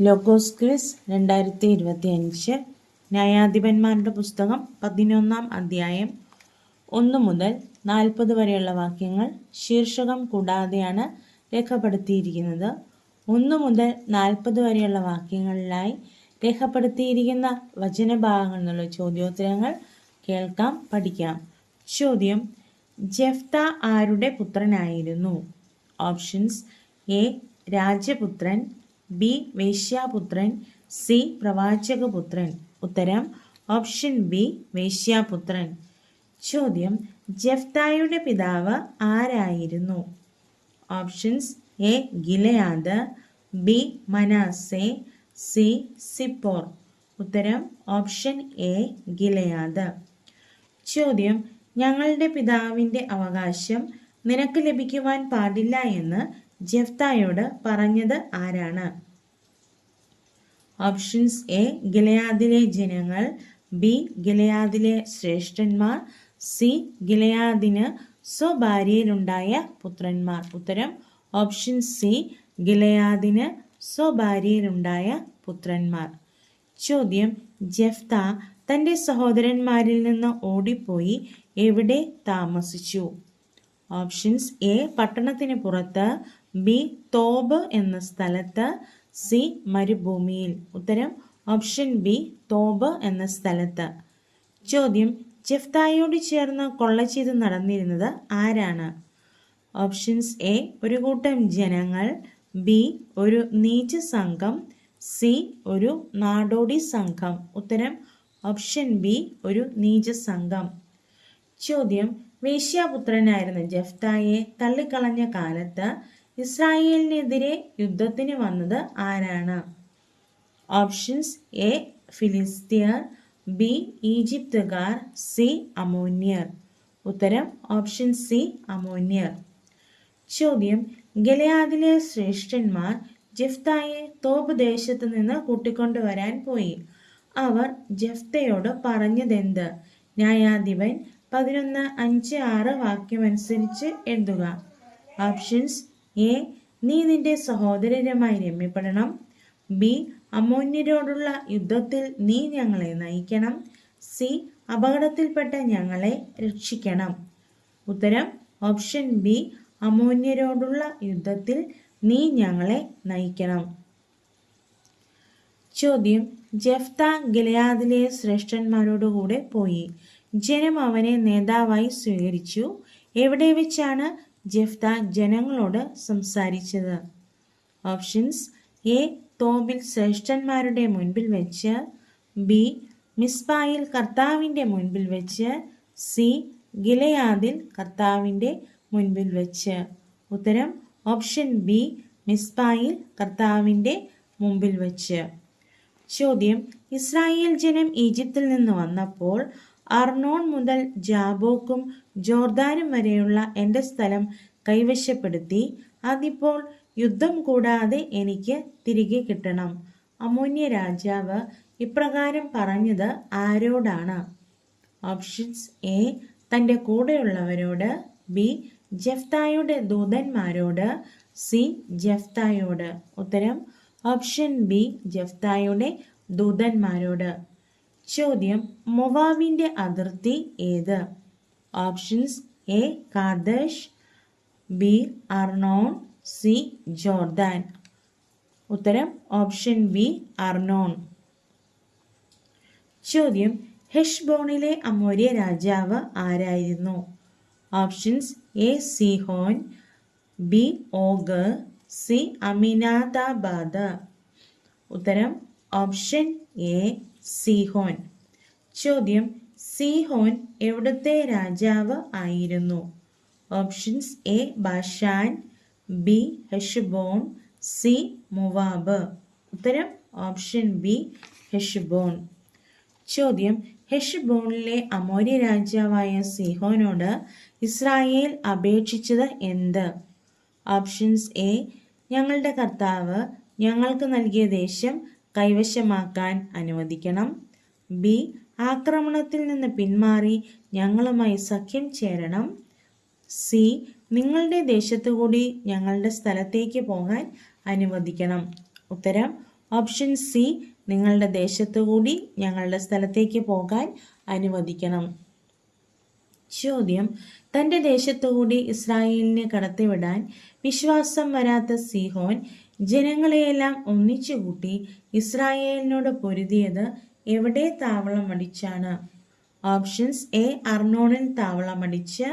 ലോക്കോസ് Chris രണ്ടായിരത്തി ഇരുപത്തി അഞ്ച് ന്യായാധിപന്മാരുടെ പുസ്തകം പതിനൊന്നാം അധ്യായം ഒന്ന് മുതൽ നാൽപ്പത് വരെയുള്ള വാക്യങ്ങൾ ശീർഷകം കൂടാതെയാണ് രേഖപ്പെടുത്തിയിരിക്കുന്നത്. ഒന്ന് മുതൽ നാൽപ്പത് വരെയുള്ള വാക്യങ്ങളിലായി രേഖപ്പെടുത്തിയിരിക്കുന്ന വചനഭാഗങ്ങൾ എന്നുള്ള ചോദ്യോത്തരങ്ങൾ കേൾക്കാം പഠിക്കാം. ചോദ്യം ജഫ്ത ആരുടെ പുത്രനായിരുന്നു? ഓപ്ഷൻസ് എ രാജപുത്രൻ ബി വേശ്യാപുത്രൻ. സി പ്രവാചകപുത്രൻ. ഉത്തരം ഓപ്ഷൻ ബി വേശ്യാപുത്രൻ. ചോദ്യം ജഫ്തായുടെ പിതാവ് ആരായിരുന്നു? Options A Gilead. B Manasseh C Zippor. ഉത്തരം ഓപ്ഷൻ എ ഗിലയാദ്. ചോദ്യം ഞങ്ങളുടെ പിതാവിന്റെ അവകാശം നിനക്ക് ലഭിക്കുവാൻ പാടില്ല എന്ന് ജഫ്തായോട് പറഞ്ഞത് ആരാണ്? ഓപ്ഷൻസ് എ ഗിലയാദിലെ ജനങ്ങൾ. ബി ഗിലയാദിലെ ശ്രേഷ്ഠന്മാർ. സി ഗിലയാദിന് സ്വഭാര്യയിലുണ്ടായ പുത്രന്മാർ. ഉത്തരം ഓപ്ഷൻ സി ഗിലയാദിന് സ്വഭാര്യയിലുണ്ടായ പുത്രന്മാർ. ചോദ്യം ജഫ്ത തന്റെ സഹോദരന്മാരിൽ നിന്ന് ഓടിപ്പോയി എവിടെ താമസിച്ചു? ഓപ്ഷൻസ് എ പട്ടണത്തിന് പുറത്ത്. ബി തോബ് എന്ന സ്ഥലത്ത് സി മരുഭൂമിയിൽ. ഉത്തരം ഓപ്ഷൻ ബി തോബ് എന്ന സ്ഥലത്ത്. ചോദ്യം ജെഫ്തായോട് ചേർന്ന് കൊള്ള ചെയ്ത് നടന്നിരുന്നത് ആരാണ്? ഓപ്ഷൻസ് എ ഒരു കൂട്ടം ജനങ്ങൾ. ബി ഒരു നീച്ച സംഘം. സി ഒരു നാടോടി സംഘം. ഉത്തരം ഓപ്ഷൻ ബി ഒരു നീച സംഘം. ചോദ്യം വേശ്യാപുത്രനായിരുന്ന ജഫ്തായെ തള്ളിക്കളഞ്ഞ കാലത്ത് ഇസ്രായേലിനെതിരെ യുദ്ധത്തിന് വന്നത് ആരാണ്? ഓപ്ഷൻസ് എ ഫിലിസ്തീയർ ബി ഈജിപ്തുകാർ സി അമോന്യർ. ഉത്തരം ഓപ്ഷൻ സി അമോന്യർ. ചോദ്യം ഗലയാദിലെ ശ്രേഷ്ഠന്മാർ ജഫ്തായെ തോബ് ദേശത്ത് നിന്ന് കൂട്ടിക്കൊണ്ടുവരാൻ പോയി. അവർ ജഫ്തയോട് പറഞ്ഞതെന്ത്? ന്യായാധിപൻ പതിനൊന്ന് അഞ്ച് ആറ് വാക്യമനുസരിച്ച് എഴുതുക. ഓപ്ഷൻസ് എ നീ നിന്റെ സഹോദരരുമായി രമ്യപ്പെടണം. ബി അമോന്യരോടുള്ള യുദ്ധത്തിൽ നീ ഞങ്ങളെ നയിക്കണം. സി അപകടത്തിൽപ്പെട്ട ഞങ്ങളെ രക്ഷിക്കണം. ഉത്തരം ഓപ്ഷൻ ബി അമോന്യരോടുള്ള യുദ്ധത്തിൽ നീ ഞങ്ങളെ നയിക്കണം. ചോദ്യം ജഫ്ത ഗിലയാദിലെ ശ്രേഷ്ഠന്മാരോടുകൂടെ പോയി. ജനം അവനെ നേതാവായി സ്വീകരിച്ചു. എവിടെ വെച്ചാണ് ജഫ്ത ജനങ്ങളോട് സംസാരിച്ചത്. ഓപ്ഷൻസ് എ തോബിൽ ശ്രേഷ്ഠന്മാരുടെ മുൻപിൽ വെച്ച് ബി മിസ്ബായിൽ കർത്താവിന്റെ മുൻപിൽ വെച്ച് സി ഗിലയാദിൽ കർത്താവിന്റെ മുൻപിൽ വെച്ച്. ഉത്തരം ഓപ്ഷൻ ബി മിസ്ബായിൽ കർത്താവിന്റെ മുമ്പിൽ വെച്ച്. ചോദ്യം ഇസ്രായേൽ ജനം ഈജിപ്തിൽ നിന്ന് വന്നപ്പോൾ അർണോൺ മുതൽ ജാബോക്കും ജോർദാനും വരെയുള്ള എന്റെ സ്ഥലം കൈവശപ്പെടുത്തി അതിപ്പോൾ യുദ്ധം കൂടാതെ എനിക്ക് തിരികെ കിട്ടണം. അമോന്യ രാജാവ് ഇപ്രകാരം പറഞ്ഞത് ആരോടാണ്? ഓപ്ഷൻസ് എ തന്റെ കൂടെയുള്ളവരോട്. ബി ജഫ്തായുടെ ദൂതന്മാരോട്. സി ജഫ്തായോട്. ഉത്തരം ഓപ്ഷൻ ബി ജഫ്തായുടെ ദൂതന്മാരോട്. ചോദ്യം മൊവാവിന്റെ അതിർത്തി ഏത്? Options A Kadesh B Arnon C Jordan. ഉത്തരം ഓപ്ഷൻ ബി അർണോൺ. ചോദ്യം ഹെഷ്ബോണിലെ അമോര്യ രാജാവ് ആരായിരുന്നു? Options A Sihon B Og C അമിനാദാബാദ്. ഉത്തരം ഓപ്ഷൻ എ സിഹോൻ. ചോദ്യം സീഹോൻ എവിടുത്തെ രാജാവ് ആയിരുന്നു? Options A Bashan B Heshbon C Moab. ഉത്തരം ഓപ്ഷൻ ബി ഹെഷ്ബോൺ. ചോദ്യം ഹെഷ്ബോണിലെ അമോര്യ രാജാവായ സിഹോനോട് ഇസ്രായേൽ അപേക്ഷിച്ചത് എന്ത്? ഓപ്ഷൻസ് എ ഞങ്ങളുടെ കർത്താവ് ഞങ്ങൾക്ക് നൽകിയ ദേശം കൈവശമാക്കാൻ അനുവദിക്കണം. ബി. ആക്രമണത്തിൽ നിന്ന് പിന്മാറി ഞങ്ങളുമായി സഖ്യം ചേരണം. സി. നിങ്ങളുടെ ദേശത്തു കൂടി ഞങ്ങളുടെ സ്ഥലത്തേക്ക് പോകാൻ അനുവദിക്കണം. ഉത്തരം. Option C. നിങ്ങളുടെ ദേശത്തു കൂടി ഞങ്ങളുടെ സ്ഥലത്തേക്ക് പോകാൻ അനുവദിക്കണം. ചോദ്യം. തന്റെ ദേശത്തുകൂടി ഇസ്രായേലിനെ കടത്തിവിടാൻ വിശ്വാസം വരാത്ത സിഹോൻ ജനങ്ങളെയെല്ലാം ഒന്നിച്ചുകൂട്ടി ഇസ്രായേലിനോട് പൊരുതിയത് എവിടെ താവളം താവളമടിച്ചാണ്? ഓപ്ഷൻസ് എ അർണോണിൽ താവളമടിച്ച്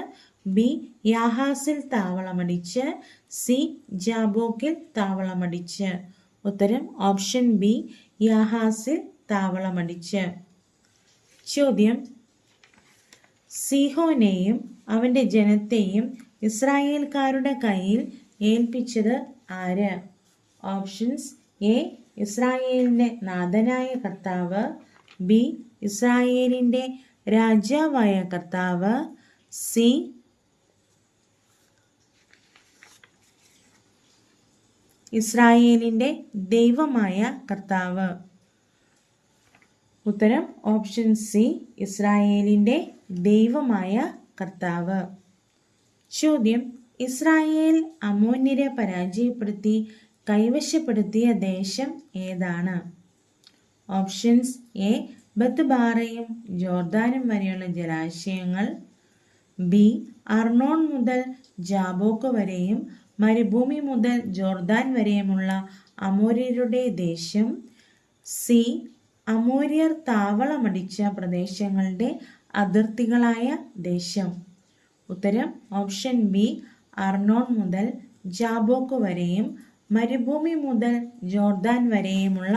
ബി യാഹാസിൽ താവളമടിച്ച് സി ജാബോക്കിൽ താവളമടിച്ച്. ഉത്തരം ഓപ്ഷൻ ബി യാഹാസിൽ താവളമടിച്ച്. ചോദ്യം. സിഹോനെയും അവന്റെ ജനത്തെയും ഇസ്രായേൽക്കാരുടെ കയ്യിൽ ഏൽപ്പിച്ചത് ആര്? ഓപ്ഷൻസ് എ ഇസ്രായേലിന്റെ നാഥനായ കർത്താവ്. ബി ഇസ്രായേലിന്റെ രാജാവായ കർത്താവ്. സി ഇസ്രായേലിന്റെ ദൈവമായ കർത്താവ്. ഉത്തരം ഓപ്ഷൻ സി ഇസ്രായേലിന്റെ ദൈവമായ കർത്താവ്. ചോദ്യം ഇസ്രായേൽ അമോന്യരെ പരാജയപ്പെടുത്തി കൈവശപ്പെടുത്തിയ ദേശം ഏതാണ്? ഓപ്ഷൻസ് എ ബത്ത്ബാറയും ജോർദാനും വരെയുള്ള ജലാശയങ്ങൾ. ബി അർണോൺ മുതൽ ജാബോക്ക് വരെയും മരുഭൂമി മുതൽ ജോർദാൻ വരെയുമുള്ള അമോര്യരുടെ ദേശം. സി അമോര്യർ താവളമടിച്ച പ്രദേശങ്ങളുടെ അതിർത്തികളായ ദേശം. ഉത്തരം ഓപ്ഷൻ ബി അർണോൺ മുതൽ ജാബോക്ക് വരെയും മരുഭൂമി മുതൽ ജോർദാൻ വരെയുമുള്ള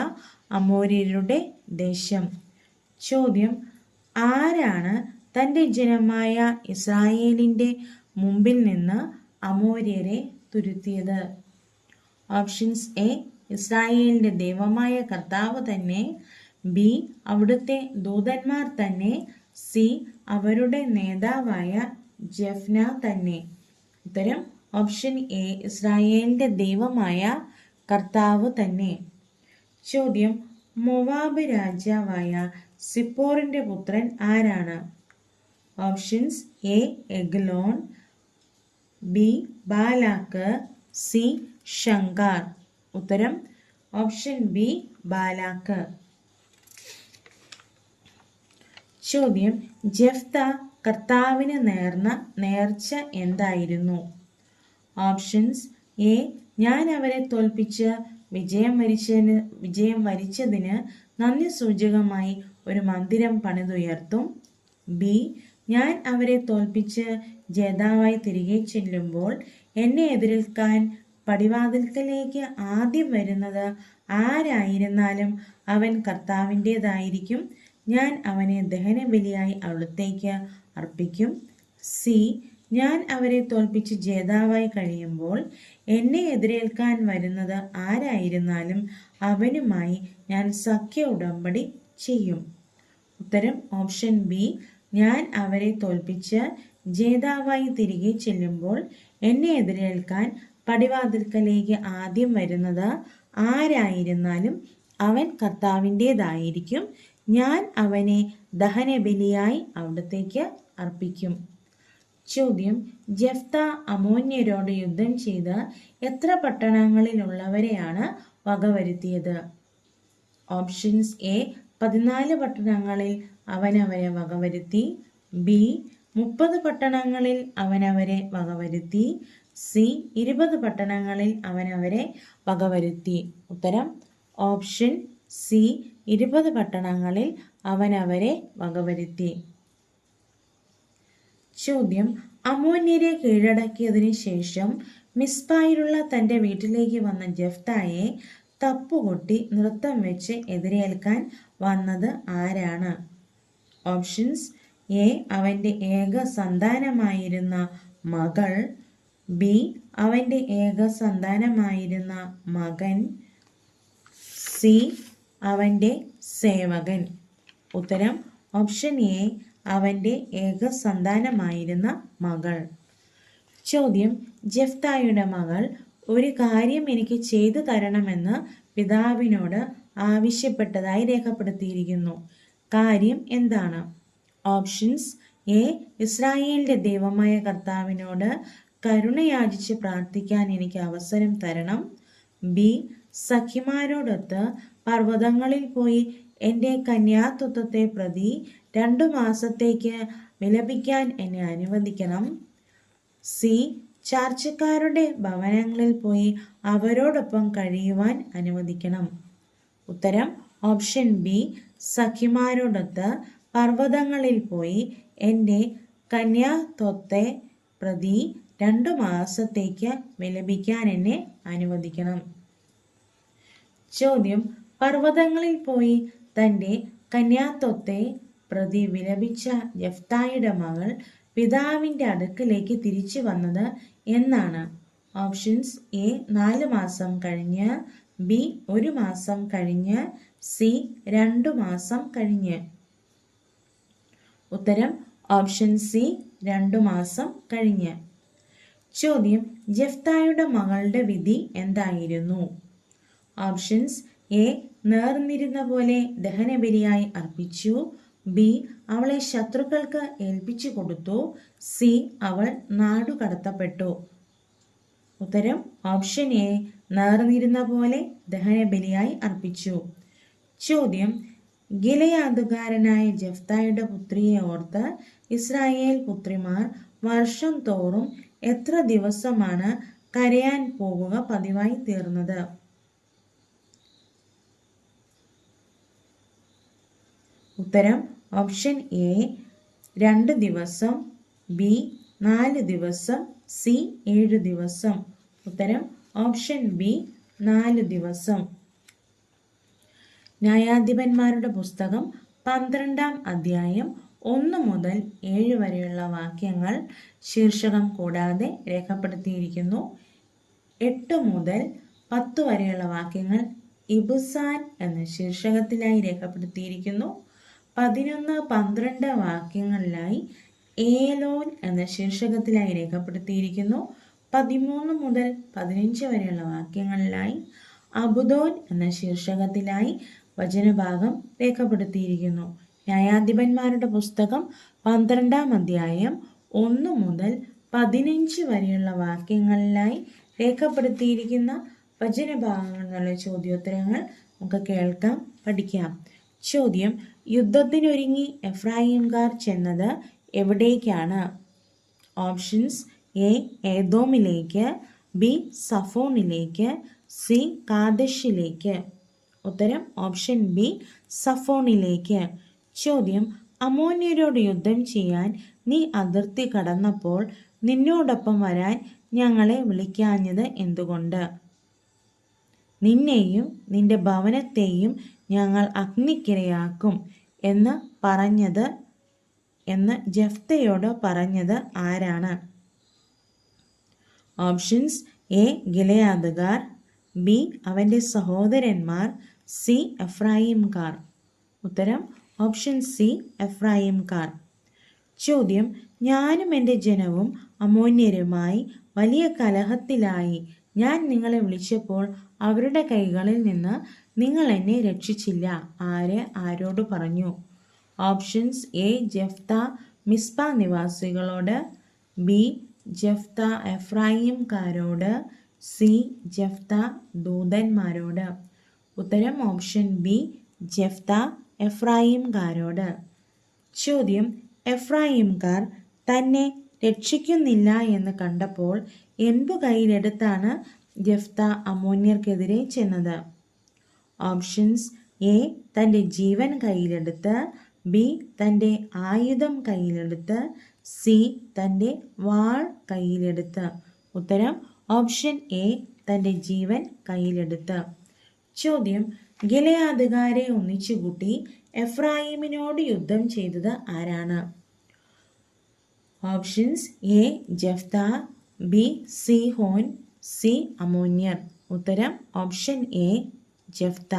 അമോര്യരുടെ ദേശം. ചോദ്യം ആരാണ് തന്റെ ജനമായ ഇസ്രായേലിന്റെ മുമ്പിൽ നിന്ന് അമോര്യരെ തുരുത്തിയത്? ഓപ്ഷൻസ് എ ഇസ്രായേലിന്റെ ദൈവമായ കർത്താവ് തന്നെ. ബി അവിടുത്തെ ദൂതന്മാർ തന്നെ. സി അവരുടെ നേതാവായ ജഫ്ന തന്നെ. ഉത്തരം ഓപ്ഷൻ എ ഇസ്രായേലിന്റെ ദൈവമായ കർത്താവ് തന്നെ. ചോദ്യം മൊവാബ് രാജാവായ സിപ്പോറിന്റെ പുത്രൻ ആരാണ്? Options A Eglon. B Balak. C Shamgar ഉത്തരം ഓപ്ഷൻ ബി ബാലാക്ക്. ചോദ്യം ജഫ്ത കർത്താവിന് നേർന്ന നേർച്ച എന്തായിരുന്നു? ഓപ്ഷൻസ് എ ഞാൻ അവരെ തോൽപ്പിച്ച് വിജയം വരിച്ചതിന് വിജയം വരിച്ചതിന് നന്ദി സൂചകമായി ഒരു മന്ദിരം പണിതുയർത്തും. ബി ഞാൻ അവരെ തോൽപ്പിച്ച് ജേതാവായി തിരികെ ചെല്ലുമ്പോൾ എന്നെ എതിർക്കാൻ പടിവാതിൽക്കലേക്ക് ആദ്യം വരുന്നത് ആരായിരുന്നാലും അവൻ കർത്താവിന്റേതായിരിക്കും. ഞാൻ അവനെ ദഹനബലിയായി അവിടത്തേക്ക് അർപ്പിക്കും. സി ഞാൻ അവരെ തോൽപ്പിച്ച് ജേതാവായി കഴിയുമ്പോൾ എന്നെ എതിരേൽക്കാൻ വരുന്നത് ആരായിരുന്നാലും അവനുമായി ഞാൻ സഖ്യ ഉടമ്പടി ചെയ്യും. ഉത്തരം ഓപ്ഷൻ ബി. ഞാൻ അവരെ തോൽപ്പിച്ച് ജേതാവായി തിരികെ ചെല്ലുമ്പോൾ എന്നെ എതിരേൽക്കാൻ പടിവാതിൽക്കലേക്ക് ആദ്യം വരുന്നത് ആരായിരുന്നാലും അവൻ കർത്താവിന്റേതായിരിക്കും. ഞാൻ അവനെ ദഹനബലിയായി അവിടത്തേക്ക് അർപ്പിക്കും. ചോദ്യം ജഫ്ത അമോന്യരോട് യുദ്ധം ചെയ്ത് എത്ര പട്ടണങ്ങളിലുള്ളവരെയാണ് വകവരുത്തിയത്? ഓപ്ഷൻസ് എ പതിനാല് പട്ടണങ്ങളിൽ അവനവരെ വകവരുത്തി. ബി മുപ്പത് പട്ടണങ്ങളിൽ അവനവരെ വകവരുത്തി. സി ഇരുപത് പട്ടണങ്ങളിൽ അവനവരെ വകവരുത്തി. ഉത്തരം ഓപ്ഷൻ സി ഇരുപത് പട്ടണങ്ങളിൽ അവനവരെ വകവരുത്തി. ചോദ്യം അമോന്യരെ കീഴടക്കിയതിന് ശേഷം മിസ്ബായിലുള്ള തന്റെ വീട്ടിലേക്ക് വന്ന ജഫ്തായെ തപ്പുകൊട്ടി നൃത്തം വെച്ച് എതിരേൽക്കാൻ വന്നത് ആരാണ്? Options A. അവന്റെ ഏക സന്താനമായിരുന്ന മകൾ. ബി. അവന്റെ ഏക സന്താനമായിരുന്ന മകൻ. സി. അവന്റെ സേവകൻ. ഉത്തരം ഓപ്ഷൻ എ. അവന്റെ ഏക സന്താനമായിരുന്ന മകൾ. ചോദ്യം ജഫ്തായുടെ മകൾ ഒരു കാര്യം എനിക്ക് ചെയ്തു തരണമെന്ന് പിതാവിനോട് ആവശ്യപ്പെട്ടതായി രേഖപ്പെടുത്തിയിരിക്കുന്നു. കാര്യം എന്താണ്? ഓപ്ഷൻസ് എ ഇസ്രായേലിന്റെ ദൈവമായ കർത്താവിനോട് കരുണയാചിച്ച് പ്രാർത്ഥിക്കാൻ എനിക്ക് അവസരം തരണം. ബി സഖിമാരോടൊത്ത് പർവതങ്ങളിൽ പോയി എന്റെ കന്യാത്വത്തെ പ്രതി രണ്ടു മാസത്തേക്ക് വിലപിക്കാൻ എന്നെ അനുവദിക്കണം. സി. ചാർച്ചക്കാരുടെ ഭവനങ്ങളിൽ പോയി അവരോടൊപ്പം കഴിയുവാൻ അനുവദിക്കണം. ഉത്തരം ഓപ്ഷൻ ബി. സഖിമാരോടൊത്ത് പർവതങ്ങളിൽ പോയി എന്റെ കന്യാത്വത്തെ പ്രതി രണ്ടു മാസത്തേക്ക് വിലപിക്കാൻ എന്നെ അനുവദിക്കണം. ചോദ്യം. പർവതങ്ങളിൽ പോയി തന്റെ കന്യാത്വത്തെ പ്രതി വിലപിച്ച ജഫ്തായുടെ മകൾ പിതാവിന്റെ അടുക്കലേക്ക് തിരിച്ചു വന്നത് എന്നാണ്. ഓപ്ഷൻസ് എ നാല് മാസം കഴിഞ്ഞ് ബി ഒരു മാസം കഴിഞ്ഞ് സി രണ്ടു മാസം കഴിഞ്ഞ്. ഉത്തരം ഓപ്ഷൻ സി രണ്ടു മാസം കഴിഞ്ഞ്. ചോദ്യം ജഫ്തായുടെ മകളുടെ വിധി എന്തായിരുന്നു? ഓപ്ഷൻസ് എ നേർന്നിരുന്ന പോലെ ദഹനബലിയായി അർപ്പിച്ചു. ബി അവളെ ശത്രുക്കൾക്ക് ഏൽപ്പിച്ചു കൊടുത്തു. സി അവൾ നാടുകടത്തപ്പെട്ടു ഉത്തരം ഓപ്ഷൻ എ നേർന്നിരുന്ന പോലെ ദഹനബലിയായി അർപ്പിച്ചു. ചോദ്യം ഗിലയാതുകാരനായ ജഫ്തായുടെ പുത്രിയെ ഓർത്ത് ഇസ്രായേൽ പുത്രിമാർ വർഷം തോറും എത്ര ദിവസമാണ് കരയാൻ പോകുക പതിവായി തീർന്നത്? ഉത്തരം ഓപ്ഷൻ എ രണ്ട് ദിവസം. ബി നാല് ദിവസം. സി ഏഴ് ദിവസം. ഉത്തരം ഓപ്ഷൻ ബി നാല് ദിവസം. ന്യായാധിപന്മാരുടെ പുസ്തകം പന്ത്രണ്ടാം അധ്യായം ഒന്ന് മുതൽ ഏഴ് വരെയുള്ള വാക്യങ്ങൾ ശീർഷകം കൂടാതെ രേഖപ്പെടുത്തിയിരിക്കുന്നു. എട്ട് മുതൽ പത്ത് വരെയുള്ള വാക്യങ്ങൾ ഇബുസാൻ എന്ന ശീർഷകത്തിലായി രേഖപ്പെടുത്തിയിരിക്കുന്നു. പതിനൊന്ന് പന്ത്രണ്ട് വാക്യങ്ങളിലായി ഏലോൻ എന്ന ശീർഷകത്തിലായി രേഖപ്പെടുത്തിയിരിക്കുന്നു. പതിമൂന്ന് മുതൽ പതിനഞ്ച് വരെയുള്ള വാക്യങ്ങളിലായി അബുദോൻ എന്ന ശീർഷകത്തിലായി വചനഭാഗം രേഖപ്പെടുത്തിയിരിക്കുന്നു. ന്യായാധിപന്മാരുടെ പുസ്തകം പന്ത്രണ്ടാം അധ്യായം ഒന്ന് മുതൽ പതിനഞ്ച് വരെയുള്ള വാക്യങ്ങളിലായി രേഖപ്പെടുത്തിയിരിക്കുന്ന വചനഭാഗങ്ങളുടെ ചോദ്യോത്തരങ്ങൾ നമുക്ക് കേൾക്കാം പഠിക്കാം. ചോദ്യം യുദ്ധത്തിനൊരുങ്ങി എഫ്രായിംകാർ ചെന്നത് എവിടേക്കാണ്? ഓപ്ഷൻസ് എ ഏതോമിലേക്ക് ബി സഫോണിലേക്ക് സി കാദശിലേക്ക്. ഉത്തരം ഓപ്ഷൻ ബി സഫോണിലേക്ക്. ചോദ്യം അമോന്യരോട് യുദ്ധം ചെയ്യാൻ നീ അതിർത്തി കടന്നപ്പോൾ നിന്നോടൊപ്പം വരാൻ ഞങ്ങളെ വിളിക്കാഞ്ഞത് എന്തുകൊണ്ട്? നിന്നെയും നിന്റെ ഭവനത്തെയും ഞങ്ങൾ അഗ്നിക്കിരയാക്കും എന്ന് പറഞ്ഞത് എന്ന് ജഫ്തയോട് പറഞ്ഞത് ആരാണ്? ഓപ്ഷൻസ് എ ഗിലയാദുകാർ ബി അവന്റെ സഹോദരന്മാർ സി എഫ്രായിംകാർ. ഉത്തരം ഓപ്ഷൻ സി എഫ്രായിംകാർ. ചോദ്യം ഞാനും എന്റെ ജനവും അമോന്യരുമായി വലിയ കലഹത്തിലായി. ഞാൻ നിങ്ങളെ വിളിച്ചപ്പോൾ അവരുടെ കൈകളിൽ നിന്ന് നിങ്ങൾ എന്നെ രക്ഷിച്ചില്ല. ആര്? ആരോട് പറഞ്ഞു? Options A. ജഫ്ത. മിസ്പ നിവാസികളോട്. ബി. ജഫ്ത എഫ്രായിംകാരോട്. സി. ജഫ്ത ദൂതന്മാരോട്. ഉത്തരം ഓപ്ഷൻ ബി. ജഫ്ത എഫ്രായിംകാരോട്. ചോദ്യം. എഫ്രായിംകാർ തന്നെ രക്ഷിക്കുന്നില്ല എന്ന് കണ്ടപ്പോൾ എന്തു കയ്യിലെടുത്താണ് ജഫ്ത അമോന്യർക്കെതിരെ ചെന്നത്? ഓപ്ഷൻസ് എ തന്റെ ജീവൻ കയ്യിലെടുത്ത്. ബി തന്റെ ആയുധം കയ്യിലെടുത്ത്. സി തന്റെ വാൾ കയ്യിലെടുത്ത്. ഉത്തരം ഓപ്ഷൻ എ തന്റെ ജീവൻ കയ്യിലെടുത്ത്. ചോദ്യം ഗിലയാദുകാരെ ഒന്നിച്ചുകൂട്ടി എഫ്രായിമിനോട് യുദ്ധം ചെയ്തത് ആരാണ്? Options A Jephthah. B Sihon C അമോന്യർ ഉത്തരം ഓപ്ഷൻ എ ജഫ്ത.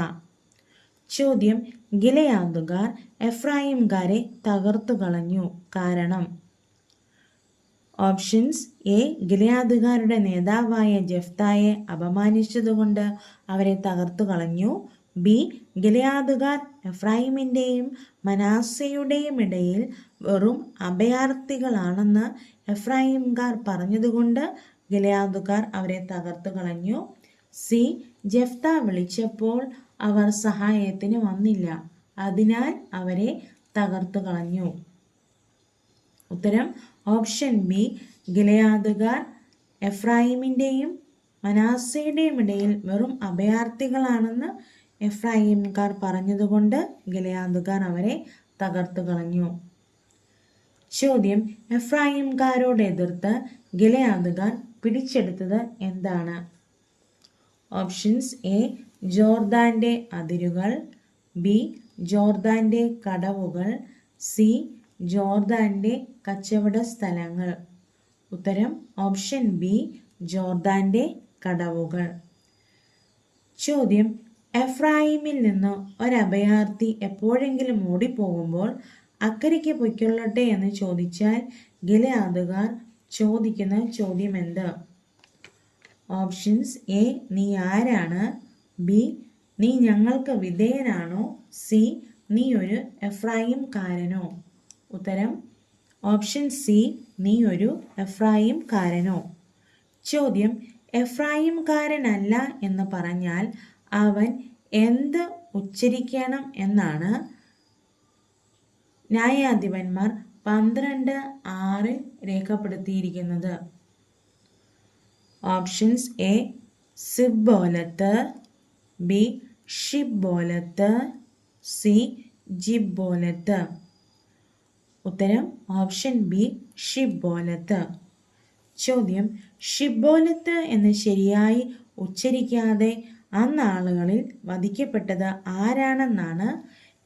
ചോദ്യം ഗിലയാദുകാർ എഫ്രായിംകാരെ തകർത്തു കളഞ്ഞു. കാരണം? ഓപ്ഷൻസ് എ ഗിലയാദുകാരുടെ നേതാവായ ജഫ്തായെ അപമാനിച്ചതുകൊണ്ട് അവരെ തകർത്തു കളഞ്ഞു. ബി ഗിലയാദുകാർ എഫ്രാഹിമിന്റെയും മനാസയുടെയും ഇടയിൽ വെറും അഭയാർത്ഥികളാണെന്ന് എഫ്രാഹിംകാർ പറഞ്ഞതുകൊണ്ട് ഗിലയാദുകാർ അവരെ തകർത്തു കളഞ്ഞു. സി ജഫ്ത വിളിച്ചപ്പോൾ അവർ സഹായത്തിന് വന്നില്ല. അതിനാൽ അവരെ തകർത്തു കളഞ്ഞു. ഉത്തരം ഓപ്ഷൻ ബി ഗിലയാദുകാർ എഫ്രാഹിമിന്റെയും മനാസയുടെയും ഇടയിൽ വെറും അഭയാർത്ഥികളാണെന്ന് എഫ്രാഹിംകാർ പറഞ്ഞതുകൊണ്ട് ഗിലയാദുകാർ അവരെ തകർത്തു കളഞ്ഞു. ചോദ്യം എഫ്രാഹിംകാരോട് എതിർത്ത് ഗിലയാദുകാർ പിടിച്ചെടുത്തത് എന്താണ്? ഓപ്ഷൻസ് എ ജോർദാന്റെ അതിരുകൾ. ബി ജോർദാന്റെ കടവുകൾ. സി ജോർദാന്റെ കച്ചവട സ്ഥലങ്ങൾ. ഉത്തരം ഓപ്ഷൻ ബി ജോർദാന്റെ കടവുകൾ. ചോദ്യം എഫ്രായിമിൽ നിന്ന് ഒരഭയാർത്ഥി എപ്പോഴെങ്കിലും ഓടിപ്പോകുമ്പോൾ അക്കരയ്ക്ക് പൊയ്ക്കൊള്ളട്ടെ എന്ന് ചോദിച്ചാൽ ഗിലയാദുകാർ ചോദിക്കുന്ന ചോദ്യം എന്ത് ഓപ്ഷൻസ് എ നീ ആരാണ്? ബി നീ ഞങ്ങൾക്ക് വിധേയനാണോ? സി നീ ഒരു എഫ്രായിംകാരനോ? ഉത്തരം ഓപ്ഷൻ സി നീ ഒരു എഫ്രായിംകാരനോ? ചോദ്യം എഫ്രായിംകാരനല്ല എന്ന് പറഞ്ഞാൽ അവൻ എന്ത് ഉച്ചരിക്കണം എന്നാണ്? ന്യായാധിപന്മാർ പന്ത്രണ്ട് ആറിൽ രേഖപ്പെടുത്തിയിരിക്കുന്നത്. Options A Sibboleth B Shibboleth C Jibboleth ഉത്തരം ഓപ്ഷൻ ബി ഷിബോലത്ത് ചോദ്യം ഷിബോലത്ത് എന്ന് ശരിയായി ഉച്ചരിക്കാതെ അന്നാളുകളിൽ വധിക്കപ്പെട്ടത് ആരാണെന്നാണ്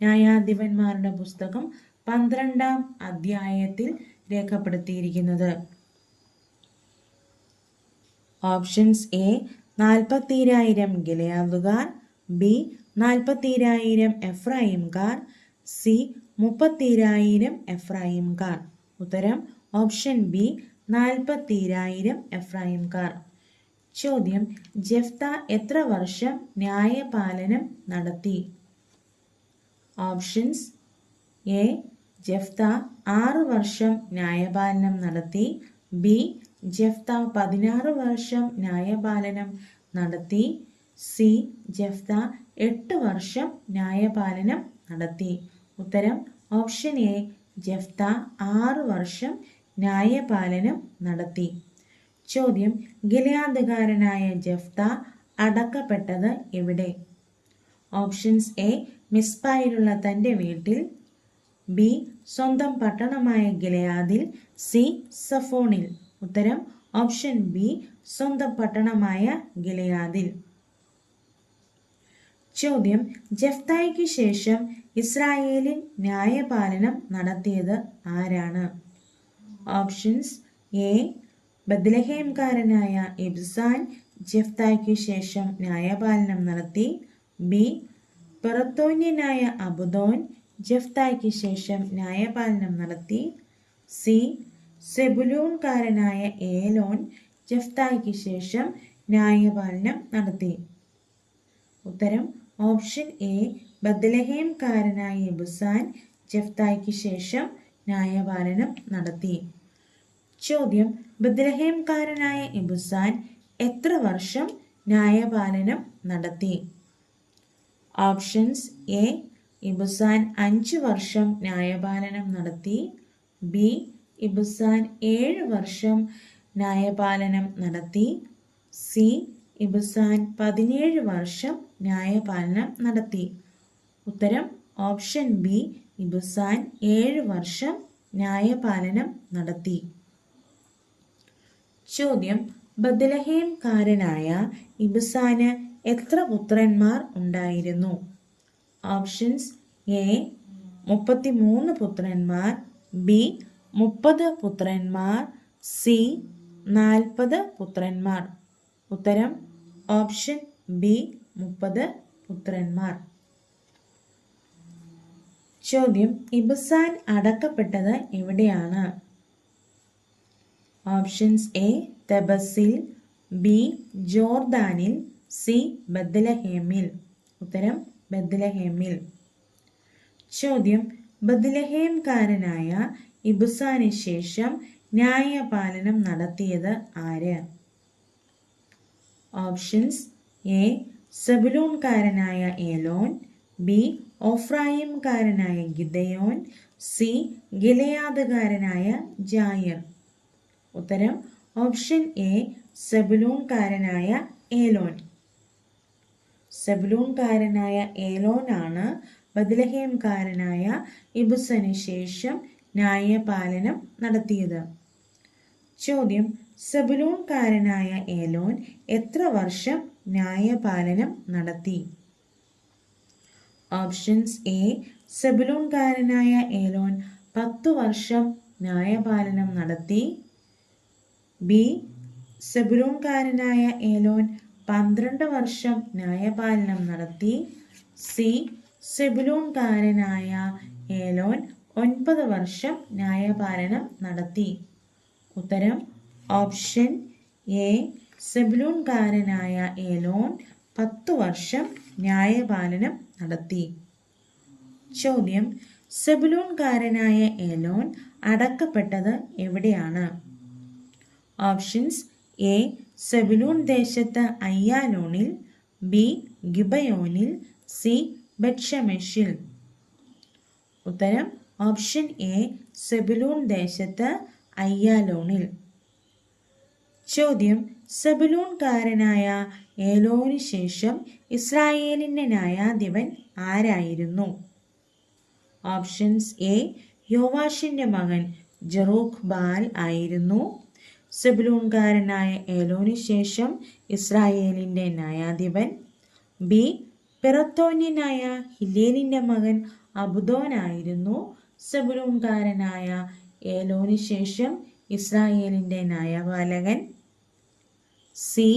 ന്യായാധിപന്മാരുടെ പുസ്തകം പന്ത്രണ്ടാം അധ്യായത്തിൽ രേഖപ്പെടുത്തിയിരിക്കുന്നത്. ഓപ്ഷൻസ് എ നാൽപ്പത്തിരായിരം ഗിലയാദുകാർ ബി നാൽപ്പത്തിരായിരം എഫ്രായിംകാർ. സി മുപ്പത്തിരായിരം എഫ്രായിംകാർ. ഉത്തരം ഓപ്ഷൻ ബി നാൽപ്പത്തിരായിരം എഫ്രായിംകാർ. ചോദ്യം ജഫ്ത എത്ര വർഷം ന്യായപാലനം നടത്തി? ഓപ്ഷൻസ് എ ജഫ്ത ആറ് വർഷം ന്യായപാലനം നടത്തി. ബി ജഫ്ത പതിനാറ് വർഷം ന്യായപാലനം നടത്തി. സി. ജഫ്ത എട്ട് വർഷം ന്യായപാലനം നടത്തി. ഉത്തരം ഓപ്ഷൻ എ ജഫ്ത ആറ് വർഷം ന്യായപാലനം നടത്തി. ചോദ്യം ഗിലയാദുകാരനായ ജഫ്ത അടക്കപ്പെട്ടത് എവിടെ? ഓപ്ഷൻസ് എ മിസ്ബായിലുള്ള തന്റെ വീട്ടിൽ. ബി സ്വന്തം പട്ടണമായ ഗിലയാദിൽ. സി സഫോണിൽ. ഉത്തരം ഓപ്ഷൻ ബി സ്വന്തം പട്ടണമായ ഗിലയാദിൽ. ചോദ്യം ജഫ്തായിക്ക് ശേഷം ഇസ്രായേലിൽ ന്യായപാലനം നടത്തിയത് ആരാണ്? ഓപ്ഷൻസ് എ ബദ്ലഹേംകാരനായ ഇബ്സാൻ ജഫ്തായ്ക്ക് ശേഷം ന്യായപാലനം നടത്തി. ബി പെറത്തോന്യനായ അബുദോൻ ജഫ്തായ്ക്ക് ശേഷം ന്യായപാലനം നടത്തി. സി സെബുലൂൺകാരനായ ഏലോൻ ജഫ്തായ്ക്ക് ശേഷം ന്യായപാലനം നടത്തി. ഉത്തരം ഓപ്ഷൻ എ ബദ്ലഹേംകാരനായ എബുസാൻ ജഫ്തായ്ക്ക് ശേഷം ന്യായപാലനം നടത്തി. ചോദ്യം ബദ്ലഹേംകാരനായ ഇബുസാൻ എത്ര വർഷം ന്യായപാലനം നടത്തി? ഓപ്ഷൻസ് എ ഇബുസാൻ അഞ്ച് വർഷം ന്യായപാലനം നടത്തി. ബി ഇബുസാൻ ഏഴ് വർഷം ന്യായപാലനം നടത്തി. സി. ഇബുസാൻ പതിനേഴ് വർഷം ന്യായപാലനം നടത്തി. ഉത്തരം ഓപ്ഷൻ ബി. ഇബുസാൻ ഏഴ് വർഷം ന്യായപാലനം നടത്തി. ചോദ്യം. ബദലഹേംകാരനായ ഇബുസാന് എത്ര പുത്രന്മാർ ഉണ്ടായിരുന്നു? Options A. മുപ്പത്തിമൂന്ന് പുത്രന്മാർ ബി. മുപ്പത് പുത്രന്മാർ സി നാൽപ്പത് പുത്രന്മാർ. ഉത്തരം ഓപ്ഷൻ ബി മുപ്പത് പുത്രന്മാർ. ചോദ്യം ഇബുസാൻ അടക്കപ്പെട്ടത് എവിടെയാണ്? ഓപ്ഷൻസ് എ തെബസിൽ ബി ജോർദാനിൽ സി ബദ്ലഹേമിൽ. ഉത്തരം ബദ്ലഹേമിൽ. ചോദ്യം ബദ്ലഹേംകാരനായ ഇബുസാന് ശേഷം ന്യായപാലനം നടത്തിയത് ആര്? ഓപ്ഷൻസ് എ സെബുലൂൺകാരനായ ഏലോൻ ബി ഓഫ്രായിംകാരനായ ഗിദയോൻ സി ഗിലയാദുകാരനായ ജായർ. ഉത്തരം ഓപ്ഷൻ എ സെബുലൂൺകാരനായ ഏലോൻ സെബുലൂൺകാരനായ ഏലോനാണ് ബദലഹേംകാരനായ ഇബുസന് ശേഷം ന്യായപാലനം നടത്തിയത്. ചോദ്യം. സെബുലൂൺകാരനായ ഏലോൻ എത്ര വർഷം ന്യായപാലനം നടത്തി? Options A. സെബുലൂൺകാരനായ ഏലോൻ പത്തു വർഷം ന്യായപാലനം നടത്തി. ബി. സെബുലൂൺകാരനായ ഏലോൻ പന്ത്രണ്ട് വർഷം ന്യായപാലനം നടത്തി. സി. സെബുലൂൺകാരനായ ഏലോൻ ഒൻപത് വർഷം ന്യായപാലനം നടത്തി. ഉത്തരം ഓപ്ഷൻ എ സെബിലൂൺകാരനായ ഏലോൺ പത്തു വർഷം ന്യായപാലനം നടത്തി. ചോദ്യം സെബിലൂൺകാരനായ ഏലോൺ അടക്കപ്പെട്ടത് എവിടെയാണ്? ഓപ്ഷൻസ് എ സെബിലൂൺ ദേശത്ത് അയ്യാലോണിൽ ബി ഗിബയോനിൽ സി ബെറ്റ്ഷമെഷിൽ ഉത്തരം ഓപ്ഷൻ എ സെബിലൂൺ ദേശത്ത് അയ്യാലോണിൽ. ചോദ്യം സെബിലൂൺകാരനായ ഏലോന് ശേഷം ഇസ്രായേലിന്റെ ന്യായാധിപൻ ആരായിരുന്നു? ഓപ്ഷൻസ് എ യോവാഷിന്റെ മകൻ ജറൂഖ് ബാൽ ആയിരുന്നു. സെബിലൂൺകാരനായ ഏലോന് ശേഷം ഇസ്രായേലിന്റെ ന്യായാധിപൻ. ബി പെറത്തോന്യനായ ഹിലേലിന്റെ മകൻ അബുദോനായിരുന്നു സെബുലൂൺകാരനായ ഏലോന് ശേഷം ഇസ്രായേലിന്റെ നയപാലകൻ സി.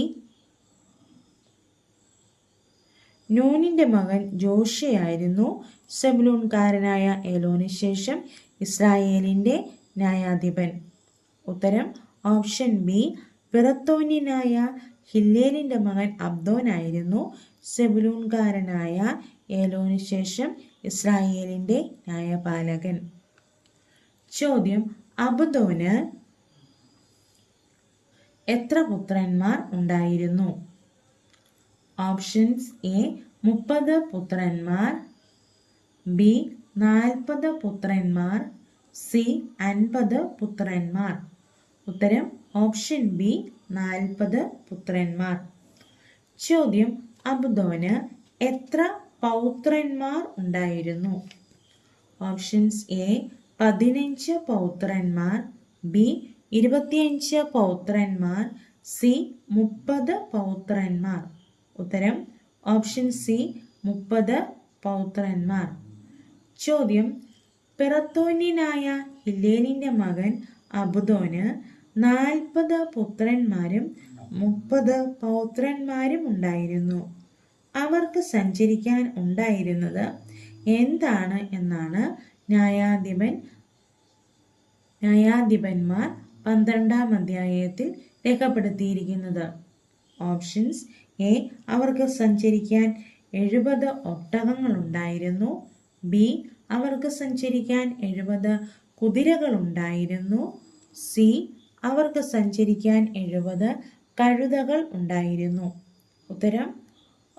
നൂനിന്റെ മകൻ ജോഷയായിരുന്നു സെബുലൂൺകാരനായ ഏലോന് ശേഷം ഇസ്രായേലിന്റെ ന്യായാധിപൻ ഉത്തരം ഓപ്ഷൻ ബി. പിറത്തോന്യനായ ഹില്ലേലിന്റെ മകൻ അബ്ദോനായിരുന്നു സെബുലൂൺകാരനായ ഏലോന് ശേഷം ഇസ്രായേലിന്റെ ന്യായപാലകൻ. ചോദ്യം അബുദോന് എത്ര പുത്രന്മാർ ഉണ്ടായിരുന്നു? ഓപ്ഷൻസ് എ മുപ്പത് പുത്രന്മാർ ബി നാൽപ്പത് പുത്രന്മാർ സി അൻപത് പുത്രന്മാർ. ഉത്തരം ഓപ്ഷൻ ബി നാൽപ്പത് പുത്രന്മാർ. ചോദ്യം അബ്ദോന് എത്ര പൗത്രന്മാർ ഉണ്ടായിരുന്നു? ഓപ്ഷൻസ് എ പതിനഞ്ച് പൗത്രന്മാർ ബി ഇരുപത്തിയഞ്ച് പൗത്രന്മാർ സി മുപ്പത് പൗത്രന്മാർ. ഉത്തരം ഓപ്ഷൻ സി മുപ്പത് പൗത്രന്മാർ. ചോദ്യം പിറത്തോന്യനായ ഹില്ലേലിന്റെ മകൻ അബുദോന് നാൽപ്പത് പുത്രന്മാരും മുപ്പത് പൗത്രന്മാരും ഉണ്ടായിരുന്നു. അവർക്ക് സഞ്ചരിക്കാൻ ഉണ്ടായിരുന്നത് എന്താണ് എന്നാണ് ന്യായാധിപൻ ന്യായാധിപന്മാർ പന്ത്രണ്ടാം അധ്യായത്തിൽ രേഖപ്പെടുത്തിയിരിക്കുന്നത്. ഓപ്ഷൻസ് എ അവർക്ക് സഞ്ചരിക്കാൻ എഴുപത് ഒട്ടകങ്ങളുണ്ടായിരുന്നു. ബി അവർക്ക് സഞ്ചരിക്കാൻ എഴുപത് കുതിരകളുണ്ടായിരുന്നു. സി അവർക്ക് സഞ്ചരിക്കാൻ എഴുപത് കഴുതകൾ ഉണ്ടായിരുന്നു. ഉത്തരം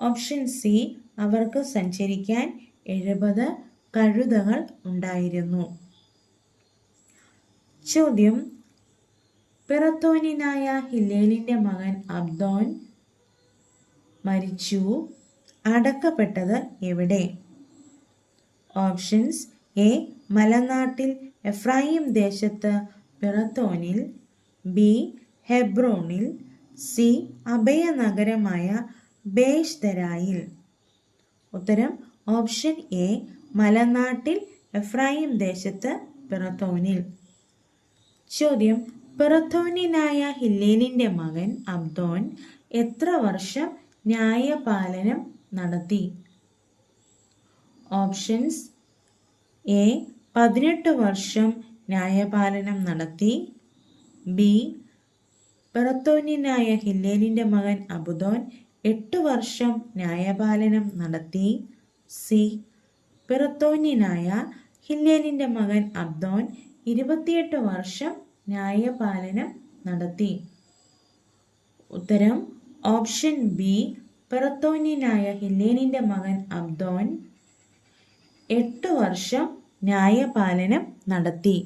ഓപ്ഷൻ സി അവർക്ക് സഞ്ചരിക്കാൻ എഴുപത് കഴുതകൾ ഉണ്ടായിരുന്നു. ചോദ്യം പിറത്തോനിനായ ഹില്ലേലിന്റെ മകൻ അബ്ദോൻ മരിച്ചു. അടക്കപ്പെട്ടത് എവിടെ? ഓപ്ഷൻസ് എ മലനാട്ടിൽ എഫ്രായിം ദേശത്ത് പിറത്തോനിൽ ബി ഹെബ്രോണിൽ സി അഭയനഗരമായ ബേഷ്തരായിൽ. ഉത്തരം ഓപ്ഷൻ എ മലനാട്ടിൽ എഫ്രായിം ദേശത്ത് പിറത്തോനിൽ. ചോദ്യം പിറത്തോനിനായ ഹില്ലേലിന്റെ മകൻ അബ്ദോൻ എത്ര വർഷം ന്യായപാലനം നടത്തി? ഓപ്ഷൻസ് എ പതിനെട്ട് വർഷം ന്യായപാലനം നടത്തി. ബി പിറത്തോന്യനായ ഹില്ലേലിന്റെ മകൻ അബുദോൻ എട്ട് വർഷം ന്യായപാലനം നടത്തി സി. പിറത്തോന്യനായ ഹില്ലേലിന്റെ മകൻ അബ്ദോൻ ഇരുപത്തിയെട്ട് വർഷം ന്യായപാലനം നടത്തി. ഉത്തരം ഓപ്ഷൻ ബി പിറത്തോന്യനായ ഹില്ലേനിന്റെ മകൻ അബ്ദോൻ എട്ട് വർഷം ന്യായപാലനം നടത്തി.